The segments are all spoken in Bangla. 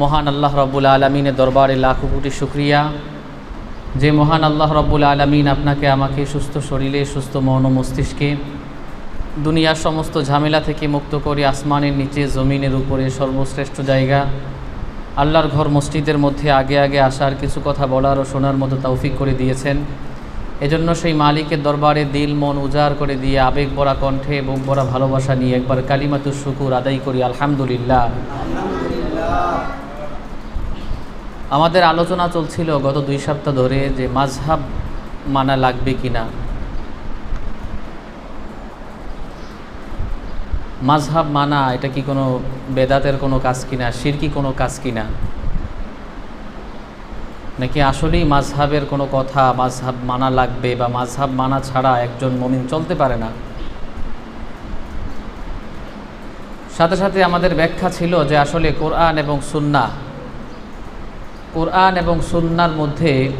মহান আল্লাহ রব্বুল আলমিনের দরবারে লাখো কোটি শুক্রিয়া। যে মহান আল্লাহ রব্বুল আলমিন আপনাকে আমাকে সুস্থ শরীরে, সুস্থ মন মস্তিষ্কে দুনিয়ার সমস্ত ঝামেলা থেকে মুক্ত করে আসমানের নিচে, জমিনের উপরে সর্বশ্রেষ্ঠ জায়গা, আল্লাহর ঘর মসজিদের মধ্যে আগে আগে আসার কিছু কথা বলার ও শোনার মতো তৌফিক করে দিয়েছেন। এজন্য সেই মালিকের দরবারে দিল, মন উজাড় করে দিয়ে আবেগ ভরা কণ্ঠে, বুক ভরা ভালোবাসা নিয়ে একবার কালিমাতুর শুকুর আদায় করি, আলহামদুলিল্লাহ। আমাদের আলোচনা চলছিল গত দুই সপ্তাহ ধরে যে মাঝহাব মানা লাগবে কি না মাঝহাব মানা, এটা কি কোনো বেদাতের কোনো কাজ কিনা, শিরকি কোনো কাজ কিনা? নাকি আসলেই মাঝহাবের কোনো কথা মাঝহাব মানা লাগবে বা মাঝহাব মানা ছাড়া একজন মমিন চলতে পারে না? সাথে সাথে আমাদের ব্যাখ্যা ছিল যে আসলে কোরআন এবং সুন্না কোরআন এবং সুন্নার মধ্যে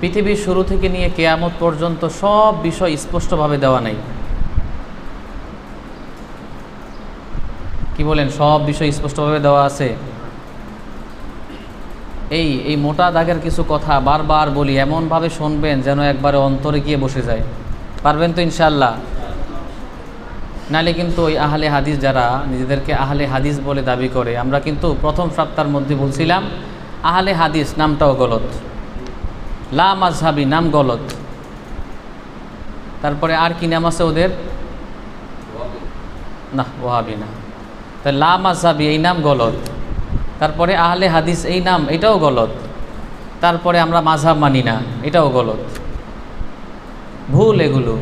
পৃথিবীর শুরু থেকে নিয়ে কেয়ামত পর্যন্ত সব বিষয় স্পষ্টভাবে দেওয়া নেই। কি বলেন? সব বিষয় স্পষ্টভাবে দেওয়া আছে। এই এই মোটা দাগের কিছু কথা বারবার বলি, এমনভাবে শুনবেন যেন একবারে অন্তরে গিয়ে বসে যায়। পারবেন তো ইনশাল্লাহ নালে কিন্তু ওই আহলে হাদিস যারা নিজেদেরকে আহলে হাদিস বলে দাবি করে, আমরা কিন্তু প্রথম সপ্তাহের মধ্যে বলছিলাম, আহলে হাদিস নামটাও গলত। লা মাজহাবি নাম গলত। তারপরে আর কি নাম আছে ওদের? না ওহাবি না। তা লা মাজহাবি এই নাম গলত। তারপরে আহলে হাদিস, এই নাম, এটাও গলত। তারপরে আমরা মাঝহাব মানি না, এটাও গলত। ভুল এগুলো।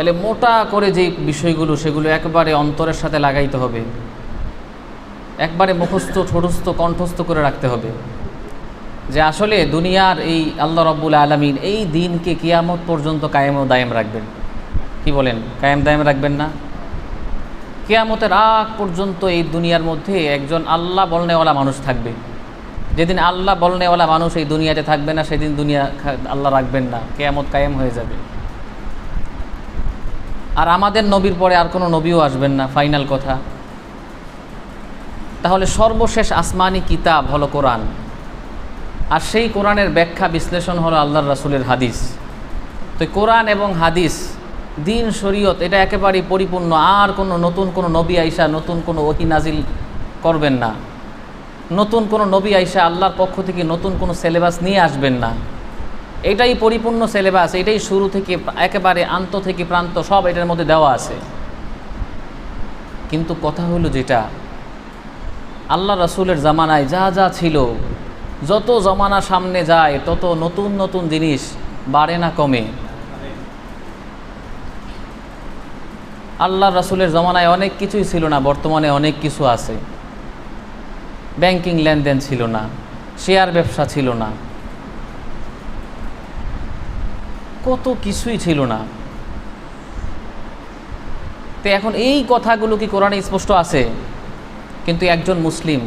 তাহলে মোটা করে যে বিষয়গুলো, সেগুলো একবারে অন্তরের সাথে লাগাইতে হবে। একবারে মুখস্থ, ঠোটস্থ, কণ্ঠস্থ করে রাখতে হবে। যে আসলে দুনিয়ার এই আল্লাহ রব্বুল আলমিন এই দিনকে কিয়ামত পর্যন্ত কায়েম ও দায়েম রাখবেন। কি বলেন? কায়েম দায়েম রাখবেন না? কেয়ামতের আগ পর্যন্ত এই দুনিয়ার মধ্যে একজন আল্লাহ বলনেওয়ালা মানুষ থাকবে। যেদিন আল্লাহ বলনেওয়ালা মানুষ এই দুনিয়াতে থাকবে না, সেদিন দুনিয়া আল্লাহ রাখবেন না। কেয়ামত কায়েম হয়ে যাবে। আর আমাদের নবীর পরে আর কোনো নবীও আসবেন না ফাইনাল কথা। তাহলে সর্বশেষ আসমানি কিতাব হলো কোরআন। আর সেই কোরআনের ব্যাখ্যা বিশ্লেষণ হলো আল্লাহর রাসুলের হাদিস। তো কোরআন এবং হাদিস, দিন, শরীয়ত, এটা একেবারেই পরিপূর্ণ। আর কোনো নতুন কোনো নবী আইসা নতুন কোনো ওহি নাজিল করবেন না। নতুন কোনো নবী আইসা আল্লাহর পক্ষ থেকে নতুন কোনো সিলেবাস নিয়ে আসবেন না। এটাই পরিপূর্ণ সিলেবাস এটাই শুরু থেকে একেবারে আন্ত থেকে প্রান্ত সব এটার মধ্যে দেওয়া আছে। কিন্তু কথা হলো যেটা, আল্লাহ রাসুলের জামানায় যা যা ছিল, যত জমানা সামনে যায়, তত নতুন নতুন জিনিস বাড়ে না কমে। আল্লাহ রাসুলের জমানায় অনেক কিছুই ছিল না, বর্তমানে অনেক কিছু আছে। ব্যাংকিং লেনদেন ছিল না, শেয়ার ব্যবসা ছিল না। কত কিছুই ছিল না। তো এখন এই কথাগুলো কি কোরআনে স্পষ্ট আছে? কিন্তু একজন মুসলিম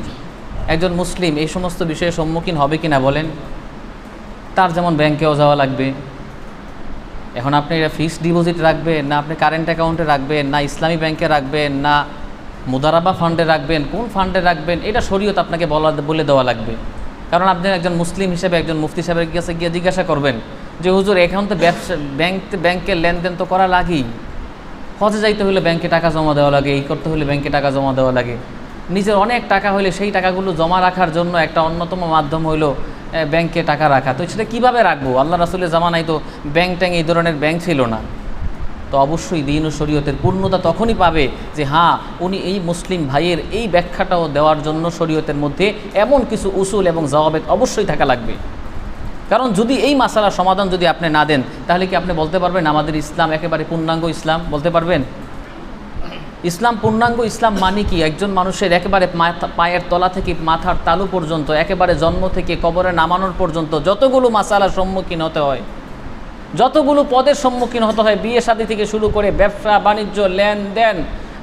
একজন মুসলিম এই সমস্ত বিষয়ে সম্মুখীন হবে কি না বলেন? তার যেমন ব্যাংকেও যাওয়া লাগবে। এখন আপনি এটা ফিক্সড ডিপোজিট রাখবেন, না আপনি কারেন্ট অ্যাকাউন্টে রাখবেন, না ইসলামী ব্যাংকে রাখবেন, না মুদারাবা ফান্ডে রাখবেন, কোন ফান্ডে রাখবেন, এটা শরীয়ত আপনাকে বলা, বলে দেওয়া লাগবে। কারণ আপনি একজন মুসলিম হিসেবে, একজন মুফতি সাহেবের কাছে গিয়ে জিজ্ঞাসা করবেন যে, হুজুর এখন তো ব্যবসা, ব্যাংক, ব্যাংকের লেনদেন তো করা লাগেই। হজে যাইতে হলে ব্যাংকে টাকা জমা দেওয়া লাগে, এই করতে হলে ব্যাংকে টাকা জমা দেওয়া লাগে। নিজের অনেক টাকা হলে সেই টাকাগুলো জমা রাখার জন্য একটা অন্যতম মাধ্যম হইল ব্যাংকে টাকা রাখা। তো সেটা কীভাবে রাখব? আল্লাহ রাসুলের জামানায় তো ব্যাংক ট্যাং এই ধরনের ব্যাংক ছিল না। তো অবশ্যই দিন ও শরীয়তের পূর্ণতা তখনই পাবে যে হ্যাঁ উনি এই মুসলিম ভাইয়ের এই ব্যাখ্যাটাও দেওয়ার জন্য শরীয়তের মধ্যে এমন কিছু উসুল এবং জবাবেদ অবশ্যই থাকা লাগবে। কারণ যদি এই মাসালার সমাধান যদি আপনি না দেন, তাহলে কি আপনি বলতে পারবেন আমাদের ইসলাম একেবারে পূর্ণাঙ্গ ইসলাম? বলতে পারবেন? ইসলাম পূর্ণাঙ্গ ইসলাম মানে কি? একজন মানুষের একেবারে পায়ের তলা থেকে মাথার তালু পর্যন্ত, একেবারে জন্ম থেকে কবরে নামানোর পর্যন্ত যতগুলো মাসালার সম্মুখীন হতে হয়, যতগুলো পদের সম্মুখীন হতে হয়, বিয়ে শাদী থেকে শুরু করে ব্যবসা, বাণিজ্য, লেনদেন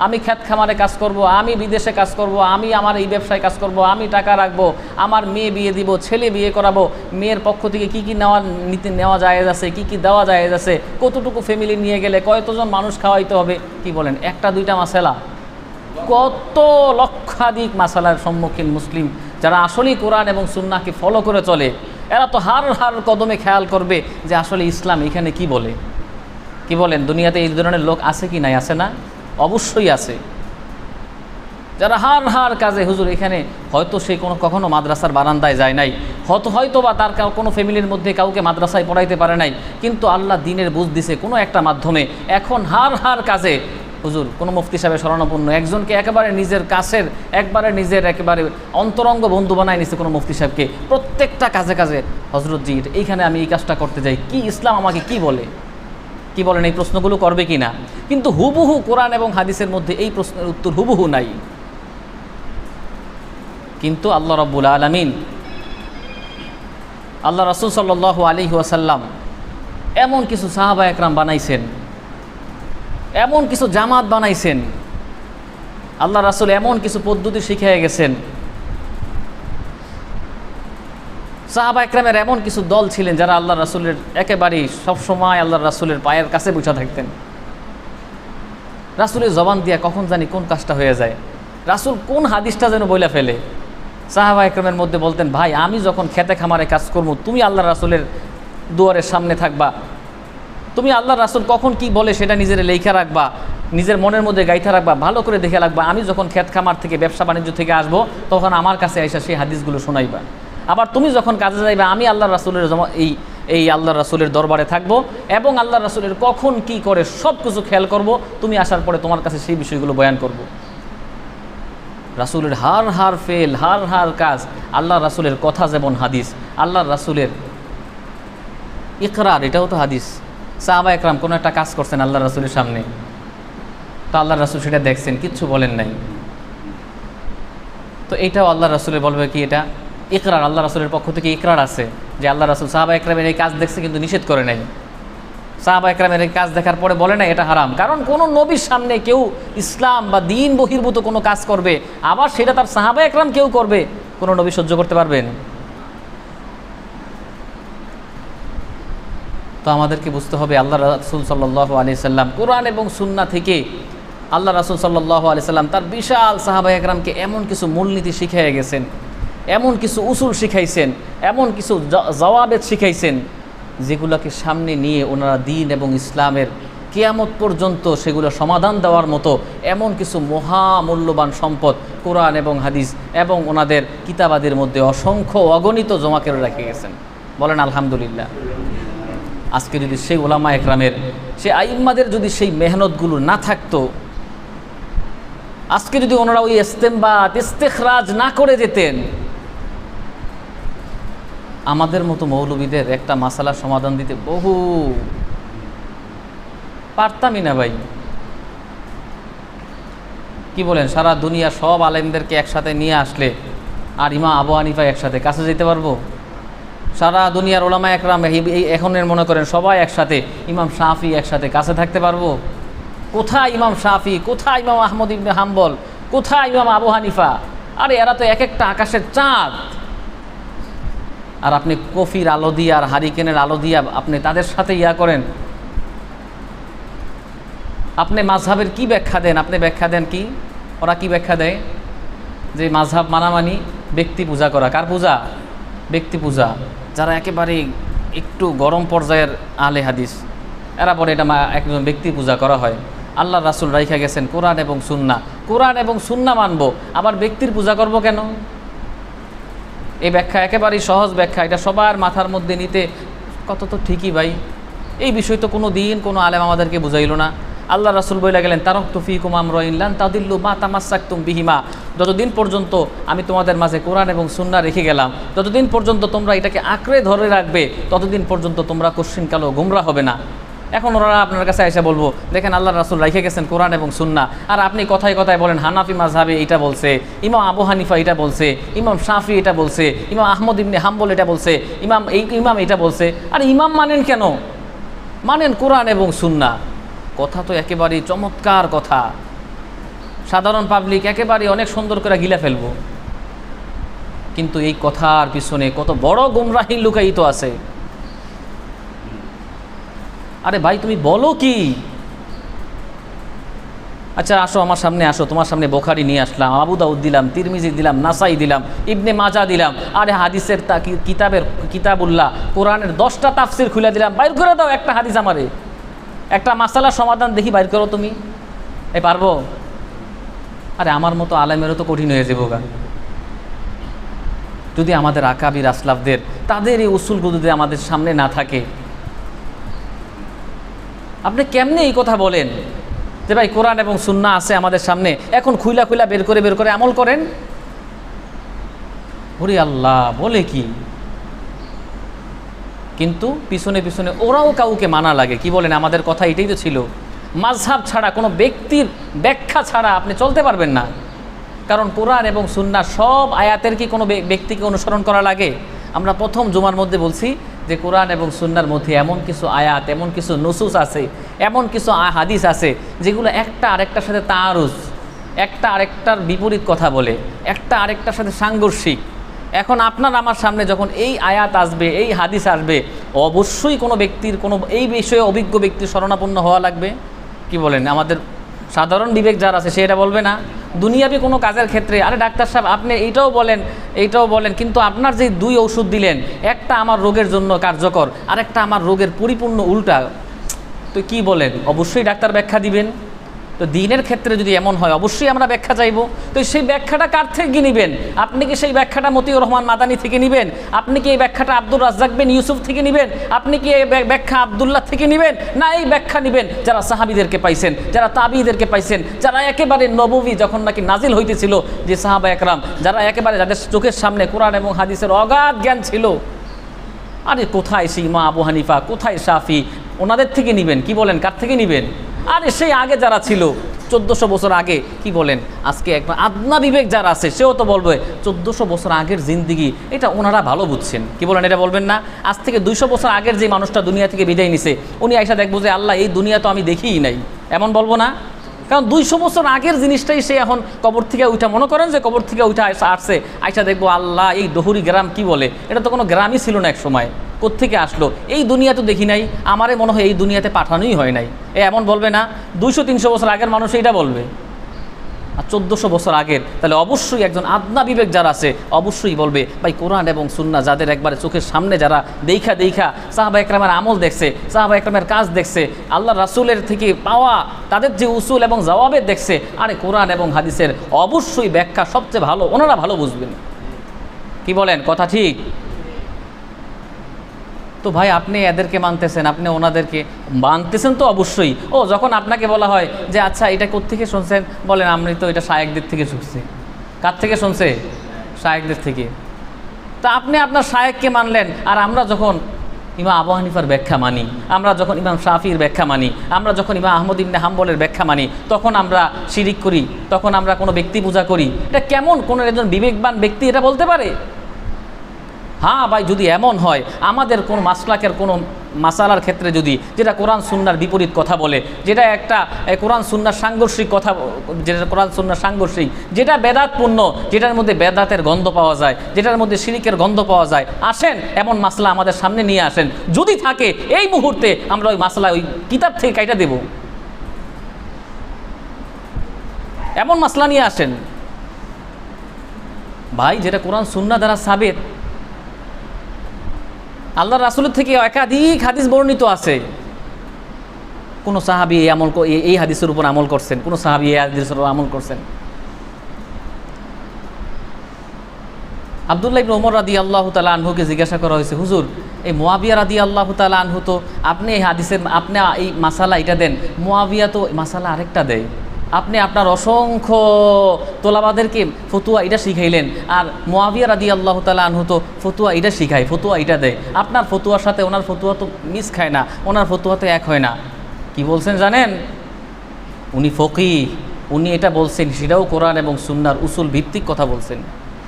আমি খ্যাত খামারে কাজ করব, আমি বিদেশে কাজ করব, আমি আমার এই ব্যবসায় কাজ করব, আমি টাকা রাখব, আমার মেয়ে বিয়ে দিব, ছেলে বিয়ে করাবো, মেয়ের পক্ষ থেকে কি কি নেওয়া নিতে নেওয়া যায় আছে, কি কি দেওয়া যায় আছে, কতটুকু ফ্যামিলি নিয়ে গেলে কয়তজন মানুষ খাওয়াইতে হবে, কি বলেন? একটা, দুইটা মাসেলা। কত লক্ষাধিক মাসালার সম্মুখীন মুসলিম যারা আসলেই কোরআন এবং সুন্নাকে ফলো করে চলে, এরা তো হার হার কদমে খেয়াল করবে যে আসলে ইসলাম এখানে কি বলে? কি বলেন? দুনিয়াতে এই ধরনের লোক আছে কি নাই? আছে না? অবশ্যই আছে। যারা হার হার কাজে হুজুর এখানে, হয়তো সে কোনো কখনো মাদ্রাসার বারান্দায় যায় নাই। হয়তো হয়তো বা তার কোনো ফ্যামিলির মধ্যে কাউকে মাদ্রাসায় পড়াইতে পারে নাই। কিন্তু আল্লাহ দিনের বুঝ দিছে কোনো একটা মাধ্যমে এখন হার হার কাজে। হুজুর, কোনো মুফতি সাহেবের স্মরণাপন্ন, একজনকে একেবারে নিজের কাছের, একবারে নিজের একেবারে অন্তরঙ্গ বন্ধু বানায় নিছে কোনো মুফতি সাহেবকে। প্রত্যেকটা কাজে কাজে হজরতজি এইখানে আমি এই কাজটা করতে যাই। কি ইসলাম আমাকে কি বলে? কি বলেন, এই প্রশ্নগুলো করবে কি না কিন্তু হুবহু কোরআন এবং হাদিসের মধ্যে এই প্রশ্নের উত্তর হুবহু নাই। কিন্তু আল্লাহ রব্বুল আলমিন, আল্লাহ রসুল সাল্লাহ আলী ওয়াসাল্লাম এমন কিছু সাহাবা একরাম বানাইছেন, এমন কিছু জামাত বানাইছেন, আল্লাহ রাসুল এমন কিছু পদ্ধতি শিখিয়ে গেছেন সাহাবা একরামের এমন কিছু দল ছিলেন যারা আল্লাহ রাসুলের একেবারেই সবসময় আল্লাহ রাসুলের পায়ের কাছে বসে থাকতেন। রাসুলের জবান দিয়া কখন জানি কোন কাজটা হয়ে যায়। রাসুল কোন হাদিসটা যেন বইলা ফেলে। সাহাবা একরমের মধ্যে বলতেন, ভাই, আমি যখন খেতে খামারে কাজ করব, তুমি আল্লাহ রাসুলের দুয়ারের সামনে থাকবা। তুমি আল্লাহ রাসুল কখন কি বলে সেটা নিজের লেখা রাখবা, নিজের মনের মধ্যে গাইথা রাখবা, ভালো করে দেখে রাখবা। আমি যখন খেত খামার থেকে, ব্যবসা বাণিজ্য থেকে আসব, তখন আমার কাছে এসে সেই হাদিসগুলো শোনাইবা। আবার তুমি যখন কাজে যাইবা, আমি আল্লাহ রাসুলের এই এই আল্লাহ রাসুলের দরবারে থাকব এবং আল্লাহ রাসুলের কখন কি করে সব কিছু খেয়াল করব, তুমি আসার পরে তোমার কাছে সেই বিষয়গুলো বয়ান করব। রাসুলের হার হার ফেল, হার হার কাজ, আল্লাহ রাসুলের কথা যেমন হাদিস, আল্লাহ রাসুলের ইকরার, এটাও তো হাদিস। সাহাবা একরাম কোনো একটা কাজ করছেন আল্লাহ রাসুলের সামনে। তো আল্লাহ রাসুল সেটা দেখছেন, কিচ্ছু বলেন নাই। তো এটাও আল্লাহ রাসুলের বলবে কি এটা? ইকরার, আল্লাহ রাসুলের পক্ষ থেকে ইকরার আছে যে আল্লাহ রাসুল সাহাবা একরামের এই কাজ দেখছে কিন্তু নিষেধ করে নাই। সাহাবা একরামের এই কাজ দেখার পরে বলে না এটা হারাম। কারণ কোনো নবীর সামনে কেউ ইসলাম বা দিন বহির্ভূত কোনো কাজ করবে, আবার সেটা তার সাহাবা একরাম কেউ করবে, কোনো নবী সহ্য করতে পারবেন তো আমাদেরকে বুঝতে হবে আল্লাহ রাসুল সাল্লাহ আলি সাল্লাম কোরআন এবং সুন্না থেকে আল্লাহ রাসুল সাল্লাহ আলি সাল্লাম তার বিশাল সাহাবা একরামকে এমন কিছু মূলনীতি শিখাইয়া গেছেন। এমন কিছু উসুল শিখাইছেন, এমন কিছু জওয়াবেদ শিখাইছেন, যেগুলোকে সামনে নিয়ে ওনারা দিন এবং ইসলামের কেয়ামত পর্যন্ত সেগুলো সমাধান দেওয়ার মতো এমন কিছু মহামূল্যবান সম্পদ কোরআন এবং হাদিস এবং ওনাদের কিতাবাদের মধ্যে অসংখ্য অগণিত জমা করে রেখে গেছেন। বলেন, আলহামদুলিল্লাহ। আজকে যদি সেই ওলামা একরামের সে আইম্মাদের যদি সেই মেহনতগুলো না থাকতো, আজকে যদি ওনারা ওই ইস্তেমবাদ, ইস্তেখরাজ না করে যেতেন আমাদের মতো মৌলবীদের একটা মাসালার সমাধান দিতে বহু পারতামই না ভাই। কি বলেন, সারা দুনিয়া সব আলেমদেরকে একসাথে নিয়ে আসলে আর ইমা আবু হানিফা একসাথে কাছে যেতে পারব? সারা দুনিয়ার ওলামা একরাম এখনের মনে করেন সবাই একসাথে, ইমাম শাফি একসাথে কাছে থাকতে পারব? কোথায় ইমাম শাফি? কোথায় ইমাম আহমদ ইবনে হাম্বল? কোথায় ইমাম আবু হানিফা? আরে এরা তো এক একটা আকাশের চাঁদ। আর আপনি কফির আলো দিয়ে আর হারিকেনের আলো দিয়ে আপনি তাদের সাথে ইয়া করেন। আপনি মাঝহাবের কি ব্যাখ্যা দেন? আপনি ব্যাখ্যা দেন কি? ওরা কি ব্যাখ্যা দেয়? যে মাঝহাব মানামানি, ব্যক্তি পূজা করা। কার পূজা? ব্যক্তি পূজা। যারা একেবারে একটু গরম পর্যায়ের আলে হাদিস, এরা বলে এটা একজন ব্যক্তি পূজা করা হয়। আল্লাহ রাসুল রাইখা গেছেন কোরআন এবং সুন্না কোরআন এবং সুন্না মানবো। আবার ব্যক্তির পূজা করব কেন? এই ব্যাখ্যা একেবারেই সহজ ব্যাখ্যা, এটা সবার মাথার মধ্যে নিতে। কত তো ঠিকই ভাই। এই বিষয় তো কোনো দিন কোনো আলেম আমাদেরকে বুঝাইল না। আল্লাহ রাসুল বইলা গেলেন, তারক তুফি কুমাম রইনলান তাদিল্লু মা তামাসাক তুম বিহিমা। যতদিন পর্যন্ত আমি তোমাদের মাঝে কোরআন এবং সুন্না রেখে গেলাম, যতদিন পর্যন্ত তোমরা এটাকে আঁকড়ে ধরে রাখবে, ততদিন পর্যন্ত তোমরা কোশ্চিনকালও গুমরা হবে না। এখন ওরা আপনার কাছে এসে বলব, দেখেন আল্লাহ রাসুল রেখে গেছেন কোরআন এবং সুন্না আর আপনি কথায় কথায় বলেন, হানাফি মাঝহাবে এটা বলছে, ইমাম আবু হানিফা এটা বলছে, ইমাম শাফি এটা বলছে, ইমাম আহমদ ইবনে হাম্বল এটা বলছে, ইমাম এই ইমাম এটা বলছে। আর ইমাম মানেন কেন? মানেন কোরআন এবং সুন্না কথা তো একেবারেই চমৎকার কথা। সাধারণ পাবলিক একেবারে অনেক সুন্দর করে গিলা ফেলব। কিন্তু এই কথার পিছনে কত বড় গুমরাহি লুকায়িত আছে। আরে ভাই, তুমি বলো কি? আচ্ছা আসো আমার সামনে, আসো। তোমার সামনে বোখারি নিয়ে আসলাম, আবু দাউদ দিলাম, তিরমিজি দিলাম, নাসাই দিলাম, ইবনে মাজা দিলাম, আরে হাদিসের তা কিতাবের কিতাবুল্লাহ, কোরআনের দশটা তাফসির খুলে দিলাম। বাইর করে দাও একটা হাদিস আমারে। একটা মাসালার সমাধান দেখি, বাইর করো তুমি। এ, পারব? আরে আমার মতো আলেমেরও তো কঠিন হয়ে যাব গা। যদি আমাদের আকাবির আসলাফদের, তাদের এই উসুলগুলো যদি আমাদের সামনে না থাকে আপনি কেমনে এই কথা বলেন? যে ভাই কোরআন এবং সুন্না আছে আমাদের সামনে, এখন খুইলা খুইলা বের করে বের করে আমল করেন? ওরে আল্লাহ, বলে কি? কিন্তু পিছনে পিছনে ওরাও কাউকে মানা লাগে, কি বলেন? আমাদের কথা এটাই তো ছিল। মাঝহাব ছাড়া, কোনো ব্যক্তির ব্যাখ্যা ছাড়া আপনি চলতে পারবেন না। কারণ কোরআন এবং সুন্না সব আয়াতের কি কোনো ব্যক্তিকে অনুসরণ করা লাগে? আমরা প্রথম জুমার মধ্যে বলছি যে কোরআন এবং সুন্নার মধ্যে এমন কিছু আয়াত, এমন কিছু নুসুস আছে, এমন কিছু হাদিস আছে যেগুলো একটা আরেকটার সাথে তারুজ, একটা আরেকটার বিপরীত কথা বলে, একটা আরেকটার সাথে সাংঘর্ষিক। এখন আপনার আমার সামনে যখন এই আয়াত আসবে, এই হাদিস আসবে, অবশ্যই কোনো ব্যক্তির কোনো, এই বিষয়ে অভিজ্ঞ ব্যক্তির শরণাপন্ন হওয়া লাগবে? কি বলেন? আমাদের সাধারণ বিবেক যার আছে, সে এটা বলবে না। দুনিয়াবি কোনো কাজের ক্ষেত্রে, আরে ডাক্তার সাহেব, আপনি এইটাও বলেন এইটাও বলেন, কিন্তু আপনার যে দুই ওষুধ দিলেন, একটা আমার রোগের জন্য কার্যকর, আরেকটা আমার রোগের পরিপূর্ণ উল্টা। তো কি বলেন? অবশ্যই ডাক্তার ব্যাখ্যা দিবেন। তো দিনের ক্ষেত্রে যদি এমন হয়, অবশ্যই আমরা ব্যাখ্যা চাইব। তো সেই ব্যাখ্যাটা কার থেকে নেবেন? আপনি কি সেই ব্যাখ্যাটা মতিউর রহমান মাদানি থেকে নেবেন? আপনি কি এই ব্যাখ্যাটা আব্দুর রাজ্জাক বিন ইউসুফ থেকে নেবেন? আপনি কি এই ব্য- ব্যাখ্যা আবদুল্লাহ থেকে নেবেন? না, এই ব্যাখ্যা নেবেন। যারা সাহাবিদেরকে পাইছেন, যারা তাবিদেরকে পাইছেন, যারা একেবারে নববী যখন নাকি নাজিল হইতেছিল, যে সাহাবা একরাম, যারা একেবারে যাদের চোখের সামনে কোরআন এবং হাদিসের অগাধ জ্ঞান ছিল, আরে কোথায় সেই মা আবু হানিফা, কোথায় শাফি? ওনাদের থেকে নেবেন, কি বলেন, কার থেকে নেবেন? আরে সেই আগে যারা ছিল, চোদ্দোশো বছর আগে, কি বলেন? আজকে একবার আদনা বিবেক যারা আছে, সেও তো বলবে, চোদ্দোশো বছর আগের জিন্দিগি, এটা ওনারা ভালো বুঝছেন। কি বলেন, এটা বলবেন না? আজ থেকে দুইশো বছর আগের যে মানুষটা দুনিয়া থেকে বিদায় নিছে, উনি আইসা দেখব যে, আল্লাহ, এই দুনিয়া তো আমি দেখিই নাই। এমন বলব না? কারণ দুইশো বছর আগের জিনিসটাই সে এখন কবর থেকে উঠা, মনে করেন যে কবর থেকে উঠা আসছে, আইসা দেখব, আল্লাহ, এই দহুরি গ্রাম কি বলে? এটা তো কোনো গ্রামই ছিল না এক সময়। কোত্থেকে আসলো? এই দুনিয়া তো দেখি নাই, আমারে মনে হয় এই দুনিয়াতে পাঠানোই হয় নাই। এ এমন বলবে না, দুইশো, তিনশো বছর আগের মানুষ এইটা বলবে। আর চোদ্দোশো বছর আগের, তাহলে অবশ্যই একজন আদনা বিবেক যারা আছে, অবশ্যই বলবে, ভাই, কোরআন এবং সুন্না যাদের একবারে চোখের সামনে যারা দেখা দেখা সাহাবা একরামের আমল দেখছে, সাহাবা একরামের কাজ দেখছে, আল্লাহ রাসুলের থেকে পাওয়া তাদের যে উসুল এবং জবাবের দেখছে, আরে কোরআন এবং হাদিসের অবশ্যই ব্যাখ্যা সবচেয়ে ভালো, ওনারা ভালো বুঝবেন। কি বলেন? কথা ঠিক? তো ভাই, আপনি এদেরকে মানতেছেন, আপনি ওনাদেরকে মানতেছেন তো অবশ্যই। ও, যখন আপনাকে বলা হয় যে আচ্ছা এটা কোত্থেকে শুনছেন? বলেন আমি তো এটা শায়েকদের থেকে শুনছি। কার থেকে শুনছে? শায়েকদের থেকে। তা আপনি আপনার শায়েককে মানলেন, আর আমরা যখন ইমা আবু হানিফার ব্যাখ্যা মানি, আমরা যখন ইমাম শাফির ব্যাখ্যা মানি, আমরা যখন ইমা আহমদ ইবনে হাম্বলের ব্যাখ্যা মানি, তখন আমরা শিরিক করি, তখন আমরা কোনো ব্যক্তি পূজা করি। এটা কেমন কোনো একজন বিবেকবান ব্যক্তি এটা বলতে পারে? হ্যাঁ ভাই, যদি এমন হয়, আমাদের কোনো মাসলাকের কোনো মাসালার ক্ষেত্রে যদি, যেটা কোরআন সুন্নার বিপরীত কথা বলে, যেটা একটা কোরআন সুন্নার সাংঘর্ষিক কথা, যেটা কোরআন সুন্নার সাংঘর্ষিক, যেটা বেদাতপূর্ণ, যেটার মধ্যে বেদাতের গন্ধ পাওয়া যায়, যেটার মধ্যে শিরিকের গন্ধ পাওয়া যায়, আসেন, এমন মাসলা আমাদের সামনে নিয়ে আসেন। যদি থাকে, এই মুহূর্তে আমরা ওই মাসলা ওই কিতাব থেকে কাইটা দেব। এমন মাসলা নিয়ে আসেন। ভাই, যেটা কোরআন সুন্না দ্বারা সাবেত আল্লাহ রাসুলের থেকে একাধিক হাদিস বর্ণিত আছে। কোন সাহাবি এই আমল এই- হাদিসের উপর আমল করছেন, কোন সাহাবি এই হাদিসের উপর আমল করছেন। আবদুল্লাহ ইবনে ওমর রাদি আল্লাহ তালা আনহুকে জিজ্ঞাসা করা হয়েছে, হুজুর, এই মোয়াবিয়া রাদি আল্লাহ তালা আনহু তো আপনি এই হাদিসের, আপনি এই মাসালা এটা দেন মোয়াবিয়া তো মাসালা আরেকটা দেয়। আপনি আপনার অসংখ্য তোলাবাদেরকে ফতুয়া এটা শিখাইলেন। আর মোয়াবিয়া রাদি আল্লাহ তালা আনহু তো ফতুয়া এটা শিখায়, ফতুয়া এটা দেয়। আপনার ফতুয়ার সাথে ওনার ফতুয়া তো মিস খায় না, ওনার ফতুয়া তো এক হয় না। কি বলছেন জানেন? উনি ফকি উনি এটা বলছেন, সেটাও কোরআন এবং সুন্নার উসুল ভিত্তিক কথা বলছেন।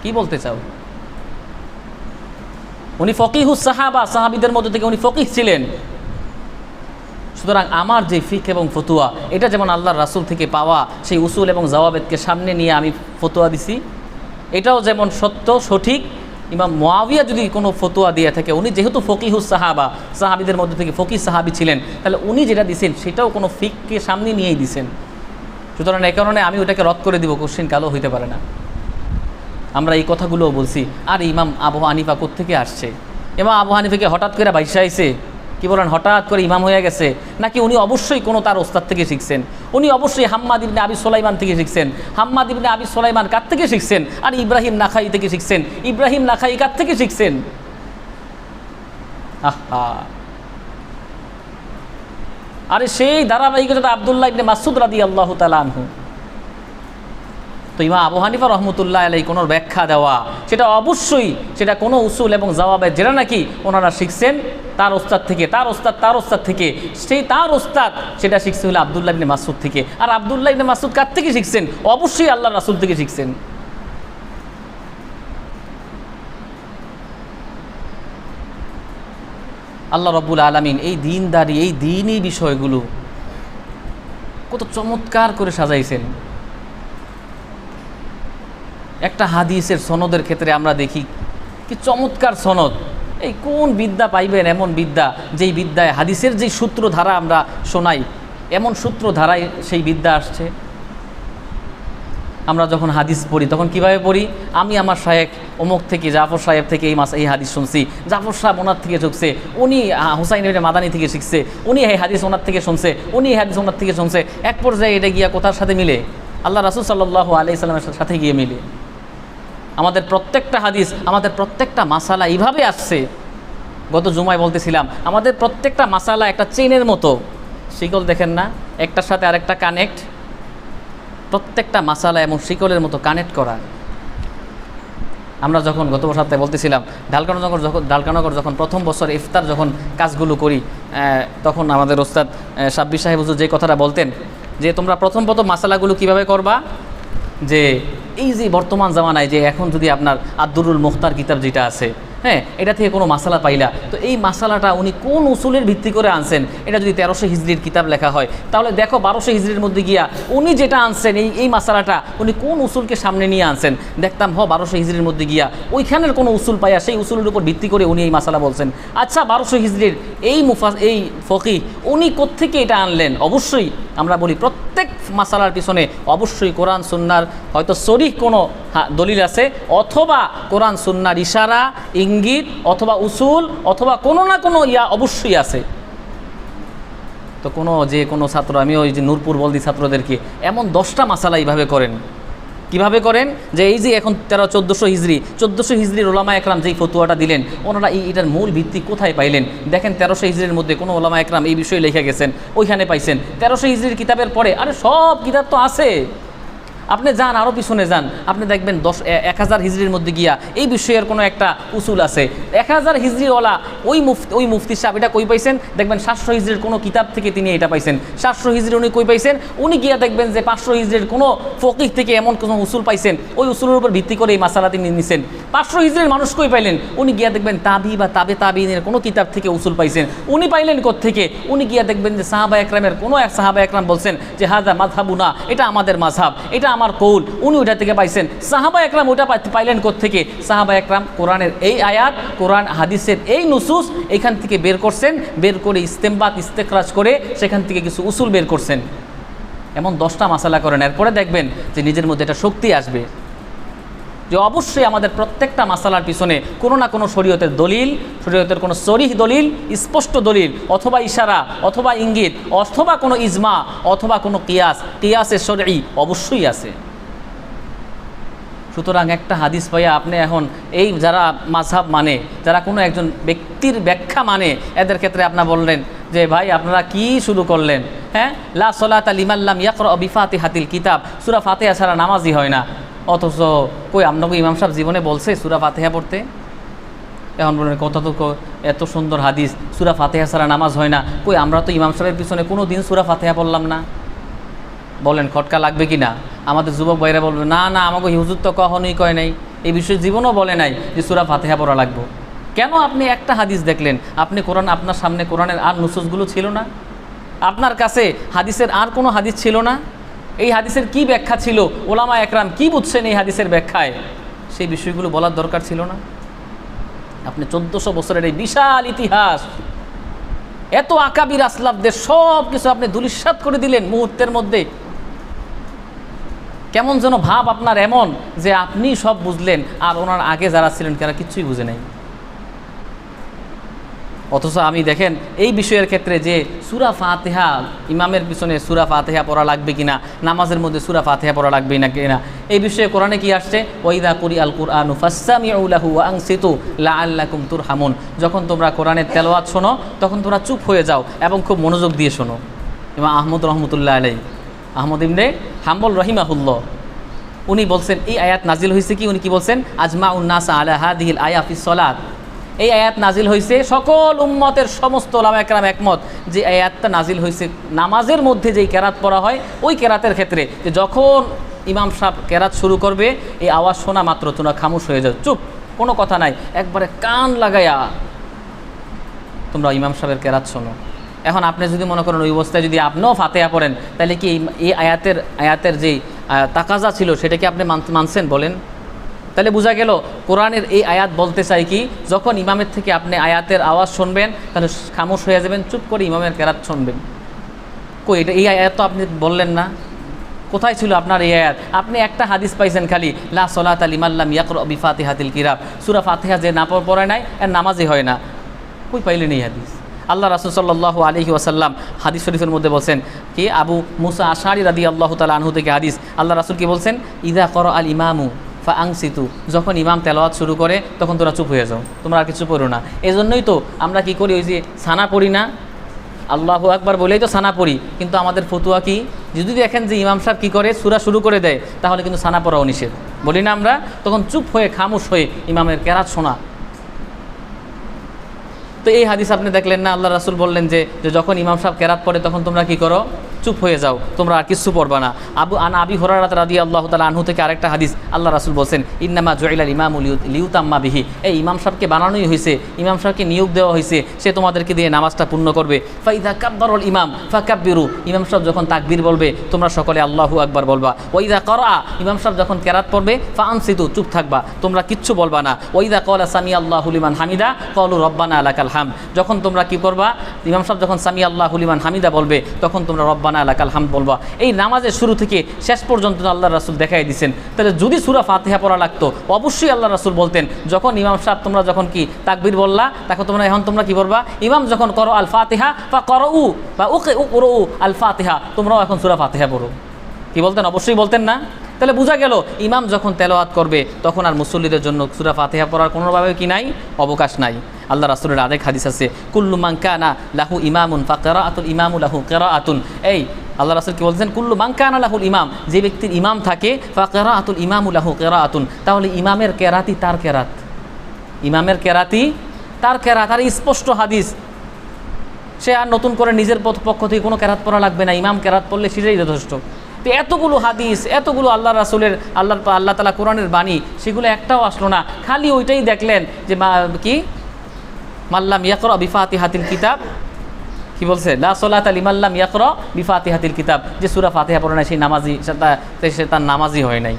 কি বলতে চাও? উনি ফকিহুস সাহাবা, সাহাবিদের মধ্যে থেকে উনি ফকিহ ছিলেন। সুতরাং আমার যে ফিক এবং ফতুয়া, এটা যেমন আল্লাহর রাসুল থেকে পাওয়া সেই উসুল এবং জওয়াবেদকে সামনে নিয়ে আমি ফতুয়া দিছি, এটাও যেমন সত্য, সঠিক। ইমাম মোয়াবিয়া যদি কোনো ফতুয়া দিয়ে থাকে, উনি যেহেতু ফকিহুস সাহাবা, সাহাবিদের মধ্যে থেকে ফকিহ সাহাবি ছিলেন, তাহলে উনি যেটা দিছেন, সেটাও কোনো ফিককে সামনে নিয়েই দিছেন। সুতরাং এই কারণে আমি ওটাকে রদ করে দিব, কোশ্চিন কালো হইতে পারে না। আমরা এই কথাগুলোও বলছি, আর ইমাম আবু হানিফা কোত্থেকে আসছে? এমা আবু হানিফাকে হঠাৎ করে বাইসা আইছে কি বলেন, হঠাৎ করে ইমাম হয়ে গেছে? নাকি উনি অবশ্যই কোনো তার ওস্তাদ থেকে শিখছেন? উনি অবশ্যই হাম্মাদ ইবনে আবি সোলাইমান থেকে শিখছেন। হাম্মাদ ইবনে আবি সোলাইমান কার থেকে শিখছেন? আর ইব্রাহিম নাখাই থেকে শিখছেন। ইব্রাহিম নাখাই কার থেকে শিখছেন? আহা। আরে সেই ধারাবাহিকতা আবদুল্লাহ ইবনে মাসুদ রাদি আল্লাহ তালা আনহু। তো ইমা আবু হানিফা রহমতুল্লাহ আলাই কোনো ব্যাখ্যা দেওয়া, সেটা অবশ্যই সেটা কোনো উসুল এবং জবাবের যেটা নাকি ওনারা শিখছেন, তার ওস্তাদ থেকে, তার ওস্তাদ তার ওস্তাদ থেকে, সেই তার ওস্তাদ সেটা শিখছে হলো আবদুল্লাহ ইবনে মাসুদ থেকে। আর আবদুল্লাহ ইবনে মাসুদ কার থেকে শিখছেন? অবশ্যই আল্লাহ রাসুল থেকে শিখছেন। আল্লাহ রব্বুল আলমিন এই দিনদারি, এই দিনই বিষয়গুলো কত চমৎকার করে সাজাইছেন। একটা হাদিসের সনদের ক্ষেত্রে আমরা দেখি কি চমৎকার সনদ। এই কোন বিদ্যা পাইবেন এমন বিদ্যা যেই বিদ্যায় হাদিসের যেই সূত্রধারা আমরা শোনাই, এমন সূত্রধারায় সেই বিদ্যা আসছে। আমরা যখন হাদিস পড়ি তখন কীভাবে পড়ি? আমি আমার সাহেব অমুক থেকে, জাফর সাহেব থেকে এই মাস, এই হাদিস শুনছি। জাফর সাহেব ওনার থেকে শিখছে উনি হুসাইন মাদানি থেকে শিখছে, উনি এই হাদিস ওনার থেকে শুনছে, উনি এই হাদিস ওনার থেকে শুনছে। এক পর্যায়ে এটা গিয়া কোথার সাথে মিলে? আল্লাহ রাসুল সাল্লাহ আলি সাল্লামের সাথে গিয়ে মিলে। আমাদের প্রত্যেকটা হাদিস, আমাদের প্রত্যেকটা মাসালা এইভাবে আসছে। গত জুমায় বলতেছিলাম, আমাদের প্রত্যেকটা মাসালা একটা চেনের মতো। শিকল দেখেন না, একটার সাথে আরেকটা কানেক্ট প্রত্যেকটা মাসালা এবং শিকলের মতো কানেক্ট করা। আমরা যখন গত সপ্তাহে বলতেছিলাম ঢালকানগর যখন ঢালকানগর যখন প্রথম বছর ইফতার যখন কাজগুলো করি তখন আমাদের ওস্তাদ সাব্বির সাহেব যে কথাটা বলতেন, যে তোমরা প্রথম প্রথম মাসালাগুলো কীভাবে করবা? যে এই যে বর্তমান জামানায় যে এখন যদি আপনার আব্দুরুল মুখতার কিতাব যেটা আছে হ্যাঁ এটা থেকে কোনো মাসালা পাইলা। তো এই মাসালাটা উনি কোন উসুলের ভিত্তি করে আনছেন? এটা যদি তেরোশো হিজড়ির কিতাব লেখা হয়। তাহলে দেখো বারোশো হিজড়ির মধ্যে গিয়া উনি যেটা আনছেন, এই এই মাসালাটা উনি কোন উসুলকে সামনে নিয়ে আনছেন? দেখতাম, হ, বারোশো হিজড়ির মধ্যে গিয়া ওইখানের কোনো উসুল পাইয়া সেই উসুলের উপর ভিত্তি করে উনি এই মাসালা বলছেন। আচ্ছা বারোশো হিজড়ির এই মুফা, এই ফকি উনি কোত্থেকে এটা আনলেন? অবশ্যই আমরা বলি প্রত্যেক মাসালার পিছনে অবশ্যই কোরআন, সুন্নার, হয়তো সরিহ কোনো দলিল আছে, অথবা কোরআন, সুন্নার ইশারা, ইঙ্গিত, অথবা উসুল, অথবা কোনো না কোনো ইয়া অবশ্যই আছে। তো কোনো যে কোনো ছাত্র, আমি ওই যে নূরপুর বলদি ছাত্রদেরকে, এমন দশটা মাসালা এইভাবে করেন। কীভাবে করেন? যে এই যে এখন তেরো চোদ্দোশো হিজড়ি চোদ্দোশো হিজড়ির ওলামা একরাম যেই ফতুয়াটা দিলেন, ওনারা এই এটার মূল ভিত্তি কোথায় পাইলেন? দেখেন তেরোশো হিজড়ির মধ্যে কোনো ওলামা একরাম এই বিষয়ে লেখা গেছেন, ওইখানে পাইছেন। তেরোশো হিজড়ির কিতাবের পরে, আরে সব কিতাব তো আছে। আপনি যান আরও পিছনে যান। আপনি দেখবেন দশ এক হাজার হিজড়ির মধ্যে গিয়া এই বিষয়ের কোনো একটা উসুল আছে। এক হাজার হিজড়িওয়ালা ওই মুফতি ওই মুফতি সাহেব, এটা কই পাইছেন? দেখবেন সাতশো হিজড়ির কোনো কিতাব থেকে তিনি এটা পাইছেন। সাতশো হিজড়ি উনি কই পাইছেন? উনি গিয়া দেখবেন যে পাঁচশো হিজড়ির কোনো ফকির থেকে এমন কোনো উসুল পাইছেন। ওই উসুলের উপর ভিত্তি করে এই মাসালা তিনি নিছেন। পাঁচশো হিজড়ির মানুষ কই পাইলেন? উনি গিয়া দেখবেন তাবি বা তাবে তাবিনের কোনো কিতাব থেকে উসুল পাইছেন। উনি পাইলেন থেকে উনি গিয়া দেখবেন যে সাহাবা একরামের কোনো এক সাহাবা একরাম বলছেন যে, হাজা মাঝহাবুনা এটা আমাদের মাঝহাব এটা আমার কৌল, উনি ওটা থেকে পাইছেন। সাহাবা একরাম ওটা পাই- পাইলেন থেকে সাহাবা একরাম কোরআনের এই আয়াত, কোরআন হাদিসের এই নুসুস এখান থেকে বের করছেন, বের করে ইস্তেমবাদ ইস্তেকরাজ করে সেখান থেকে কিছু উসুল বের করছেন। এমন দশটা মাসালা করেন। এরপরে দেখবেন যে নিজের মধ্যে একটা শক্তি আসবে। যে অবশ্যই আমাদের প্রত্যেকটা মাসালার পিছনে কোনো না কোনো শরীয়তের দলিল, শরীয়তের কোনো সরিহ দলিল, স্পষ্ট দলিল, অথবা ইশারা, অথবা ইঙ্গিত, অথবা কোনো ইজমা, অথবা কোনো কিয়াস কিয়াসের শরী অবশ্যই আছে। সুতরাং একটা হাদিস পাইয়া আপনি এখন এই যারা মাঝহাব মানে যারা কোনো একজন ব্যক্তির ব্যাখ্যা মানে এদের ক্ষেত্রে আপনার বললেন যে, ভাই, আপনারা কি শুরু করলেন? হ্যাঁ? লা সলাত লিমাল্লাম ইয়াকর বিফাতি হাতিল কিতাব। সুরা ফাতেহা ছাড়া নামাজই হয় না। অথচ কই আপনাকে ইমাম সাহেব জীবনে বলছে সুরা ফাতেহা পড়তে? এখন বলেন কত তো এত সুন্দর হাদিস, সুরা ফাতেহা ছাড়া নামাজ হয় না। কই, আমরা তো ইমাম সাহেবের পিছনে কোনো দিন সুরা ফাতেহা পড়লাম না। বলেন, খটকা লাগবে কি না? আমাদের যুবক ভাইরা বলবে, না না, আমাকে হুজুর তো কখনোই কয় নাই। এই বিষয়ে জীবনও বলে নাই যে সুরা ফাতেহা পড়া লাগবো। কেন আপনি একটা হাদিস দেখলেন? আপনি কোরআন, আপনার সামনে কোরআনের আর নুসুসগুলো ছিল না? আপনার কাছে হাদিসের আর কোনো হাদিস ছিল না? এই হাদিসের কি ব্যাখ্যা ছিল? ওলামা একরাম কি বুঝছেন এই হাদিসের ব্যাখ্যায়? সেই বিষয়গুলো বলার দরকার ছিল না। আপনি চোদ্দোশো বছরের এই বিশাল ইতিহাস, এত আকাবির আসলাফদের সব কিছু আপনি দুলিশ্বাত করে দিলেন মুহূর্তের মধ্যে। কেমন যেন ভাব আপনার এমন যে আপনি সব বুঝলেন আর ওনার আগে যারা ছিলেন, তারা কিচ্ছুই বুঝে নাই। অথচ আমি দেখেন, এই বিষয়ের ক্ষেত্রে যে সুরা ফাতেহা, ইমামের পিছনে সুরা ফাতেহা পড়া লাগবে কিনা, নামাজের মধ্যে সুরা ফাতেহা পড়া লাগবে না কিনা, এই বিষয়ে কোরআনে কি আসছে? ওইদা কুরি আল কুরআনু ফাসামিউলাহু আংসিতু লাআল্লাকুম তুরহামুন। যখন তোমরা কোরআনের তেলাওয়াত শোনো, তখন তোমরা চুপ হয়ে যাও এবং খুব মনোযোগ দিয়ে শোনো। ইমাম আহমদ রহমতুল্লাহ আলাই আহমদ ইমনে হাম্বল রহিমাহুল্লাহ, উনি বলছেন, এই আয়াত নাজিল হয়েছে কি? উনি কি বলছেন আজমা উন্নাসা আলা হাদিহিল আয়াফিস সলাত। এই আয়াত নাজিল হয়েছে সকল উম্মতের সমস্ত ওলামা একরাম একমত যে আয়াতটা নাজিল হয়েছে নামাজের মধ্যে যেই কেরাত পড়া হয়, ওই কেরাতের ক্ষেত্রে যে যখন ইমাম সাহেব কেরাত শুরু করবে, এই আওয়াজ শোনা মাত্র তোমরা খামুশ হয়ে যাও। চুপ, কোনো কথা নাই। একবারে কান লাগাইয়া তোমরা ইমাম সাহেবের কেরাত শোনো। এখন আপনি যদি মনে করেন ওই অবস্থায় যদি আপনিও ফাতেহা পড়েন, তাহলে কি এই- আয়াতের আয়াতের যেই তাকাজা ছিল, সেটা কি আপনি মান- মানছেন? বলেন। তাহলে বোঝা গেল কোরআনের এই আয়াত বলতে চাই কি, যখন ইমামের থেকে আপনি আয়াতের আওয়াজ শুনবেন, তাহলে খামোশ হয়ে যাবেন, চুপ করে ইমামের কেরাত শুনবেন। কই, এটা এই আয়াত তো আপনি বললেন না। কোথায় ছিল আপনার এই আয়াত? আপনি একটা হাদিস পাইছেন খালি, লা সলাত আলী মাল্লাম ইয়াকর বিফাতে হাতিল কিরাব সুরা ফাতেহা যে না পড়- পড়ে নাই আর নামাজই হয় না। কই পাইলেন এই হাদিস? আল্লাহ রাসুল সাল্লাহ আলহি ওয়াসাল্লাম হাদিস শরীফের মধ্যে বলছেন কি, আবু মুসা আশারি রাদি আল্লাহ তালা আনহু থেকে হাদিস। আল্লাহ রাসুল কি বলছেন? ইদা কর আল ইমামু ফা আংসিতু যখন ইমাম তেলাওয়াত শুরু করে, তখন তোরা চুপ হয়ে যাও। তোমরা আর কিছু পড়ো না। এজন্যই তো আমরা কি করি, ওই যে সানা পড়ি না? আল্লাহ আকবার বলেই তো সানা পড়ি। কিন্তু আমাদের ফতুয়া কি? যদি দেখেন যে ইমাম সাহেব কী করে, সুরা শুরু করে দেয়, তাহলে কিন্তু সানা পড়াও নিষেধ। বলি না আমরা? তখন চুপ হয়ে, খামুশ হয়ে ইমামের কেরাত শোনা। তো এই হাদিস আপনি দেখলেন না? আল্লাহ রাসুল বললেন যে যখন ইমাম সাহেব কেরাত পড়ে, তখন তোমরা কি করো? চুপ হয়ে যাও, তোমরা আর কিছু পড়বা না। আবু আন আবি হরারাত রাদি আল্লাহ তালা আনহু থেকে আরেকটা হাদিস আল্লাহ রাসুল বলছেন, ইন্নামা জয়লাল ইমাম লিউতাম্মা বিহি। এই ইমাম সাহেবকে বানানোই হয়েছে, ইমাম সাহেবকে নিয়োগ দেওয়া হয়েছে, সে তোমাদেরকে দিয়ে নামাজটা পূর্ণ করবে। ফাইদা কাব্বারুল ইমাম ফা কাব্বিরু ইমাম সাহেব যখন তাকবির বলবে, তোমরা সকলে আল্লাহু আকবার বলবা। ওইদা করা, ইমাম সাহেব যখন কেরাত পড়বে ফা আনসিতু চুপ থাকবা, তোমরা কিচ্ছু বলবা না। ওইদা কলা সামি আল্লাহুলিমান হামিদা কলু রব্বানা আলাকাল হাম যখন তোমরা কি করবা, ইমাম সাহেব যখন সামি আল্লাহুলিমান হামিদা বলবে, তখন তোমরা রব্বানা আলাকাল হাম বলবা এই নামাজের শুরু থেকে শেষ পর্যন্ত আল্লাহ রাসুল দেখাই দিচ্ছেন তাহলে যদি সুরা ফাতেহা পড়া লাগতো, অবশ্যই আল্লাহ রাসুল বলতেন, যখন ইমাম সাহ তোমরা যখন কি তাকবির বললা তখন তোমরা এখন তোমরা কি বলবা? ইমাম যখন করো আল ফাতেহা বা করো উ বা ওকে উ করো আল ফাতেহা তোমরাও এখন সুরা ফাতেহা পড়ো। কি বলতেন? অবশ্যই বলতেন না? তাহলে বোঝা গেল, ইমাম যখন তেলাওয়াত করবে, তখন আর মুসল্লিদের জন্য সুরা ফাতিহা পড়ার কোনোভাবে কি নাই? অবকাশ নাই। আল্লাহ রাসুলের আরেক হাদিস আছে, কুল্লু মাংকানা লাহু ইমামুন ফা কেরা আতুল ইমামু লাহু কেরা আতুন এই, আল্লাহ রাসুল কি বলছেন? কুল্লু মাংকানা লাহুল ইমাম, যে ব্যক্তির ইমাম থাকে ফা কেরা আতুল ইমামু লাহু কেরা আতুন তাহলে ইমামের কেরাতি তার কেরাত। ইমামের কেরাতি তার কেরাত। আর স্পষ্ট হাদিস, সে আর নতুন করে নিজের পক্ষ থেকে কোনো কেরাত পড়া লাগবে না। ইমাম কেরাত পড়লে সেটাই যথেষ্ট। তো এতগুলো হাদিস, এতগুলো আল্লাহ রাসুলের আল্লাহ আল্লাহ তালা কোরআনের বাণী, সেগুলো একটাও আসলো না। খালি ওইটাই দেখলেন যে মা, কি? মাল্লাম ইয়াকর বিফাতি হাতিল কিতাব। কি বলছে? লা সোলাত আলী মাল্লাম ইয়াকর বিফাতি হাতিল কিতাব। যে সুরা ফাতেহা পড়ে নাই, সেই নামাজি, সে তার নামাজি হয় নাই।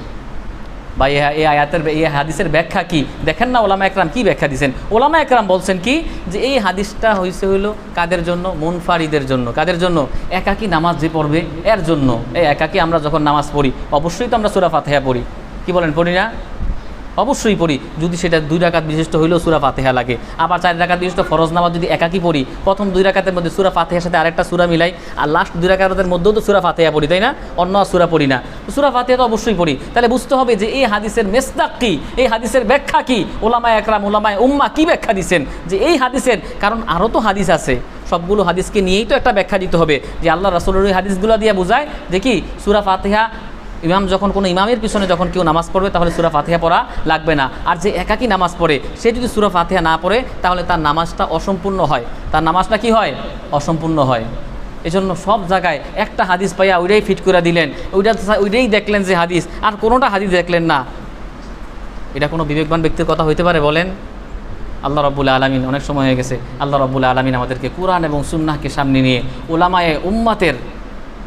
বা এই আয়াতের এই হাদিসের ব্যাখ্যা কি? দেখেন না ওলামা একরাম কি ব্যাখ্যা দিয়েছেন ওলামা একরাম বলছেন কি যে এই হাদিসটা হয়েছে হইল কাদের জন্য? মুনফারিদের জন্য। কাদের জন্য? একাকি নামাজ যে পড়বে, এর জন্য। এই একাকি আমরা যখন নামাজ পড়ি, অবশ্যই তো আমরা সুরা ফাতেহা পড়ি। কি বলেন, পড়ি না? অবশ্যই পড়ি। যদি সেটা দুই রাকাত বিশিষ্ট হইলেও সুরা ফাতেহা লাগে। আবার চার রাকাত বিশিষ্ট ফরজ নামাজ যদি একাকি পড়ি, প্রথম দুই রাকাতের মধ্যে সুরা ফাতেহার সাথে আরেকটা সুরা মিলাই, আর লাস্ট দুই রাকাতের মধ্যেও তো সুরা ফাতেহা পড়ি, তাই না? অন্য সুরা পড়ি না। সুরা ফাতেহা তো অবশ্যই পড়ি। তাহলে বুঝতে হবে যে এই হাদিসের মেসদাক কি? এই হাদিসের ব্যাখ্যা কি? ওলামায় একরাম ওলামায় উম্মা কি ব্যাখ্যা দিচ্ছেন যে এই হাদিসের, কারণ আরও তো হাদিস আছে। সবগুলো হাদিসকে নিয়েই তো একটা ব্যাখ্যা দিতে হবে। যে আল্লাহ রাসুলের ওই হাদিসগুলো দিয়ে বোঝায় কি? সুরা ফাতেহা ইমাম যখন কোনো ইমামের পিছনে যখন কেউ নামাজ পড়বে, তাহলে সুরা ফাতিহা পড়া লাগবে না। আর যে একাকি নামাজ পড়ে, সে যদি সুরা ফাতিহা না পড়ে, তাহলে তার নামাজটা অসম্পূর্ণ হয়। তার নামাজটা কি হয়? অসম্পূর্ণ হয়। এজন্য সব জায়গায় একটা হাদিস পাইয়া ওইটাই ফিট করে দিলেন। ওইটা ওইটাই দেখলেন যে হাদিস। আর কোনোটা হাদিস দেখলেন না। এটা কোনো বিবেকবান ব্যক্তির কথা হইতে পারে বলেন? আল্লাহ রব্বুল আলমিন, অনেক সময় হয়ে গেছে। আল্লাহ রব্বুল আলমিন আমাদেরকে কোরআন এবং সুন্নাহকে সামনে নিয়ে ওলামায়ে উম্মাতের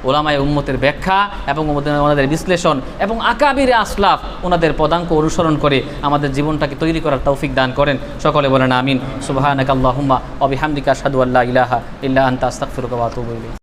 ওলামায় উম্মতের ব্যাখ্যা এবং ওনাদের বিশ্লেষণ এবং আকাবির আসলাফ, ওনাদের পদাঙ্ক অনুসরণ করে আমাদের জীবনটাকে তৈরি করার তৌফিক দান করেন। সকলে বলেন আমিন। সুবাহ আল্লাহুম্মা অবিহামদিকা সাদু আল্লাহ ইলাহা ইল্লা আন্তা ইলাইক।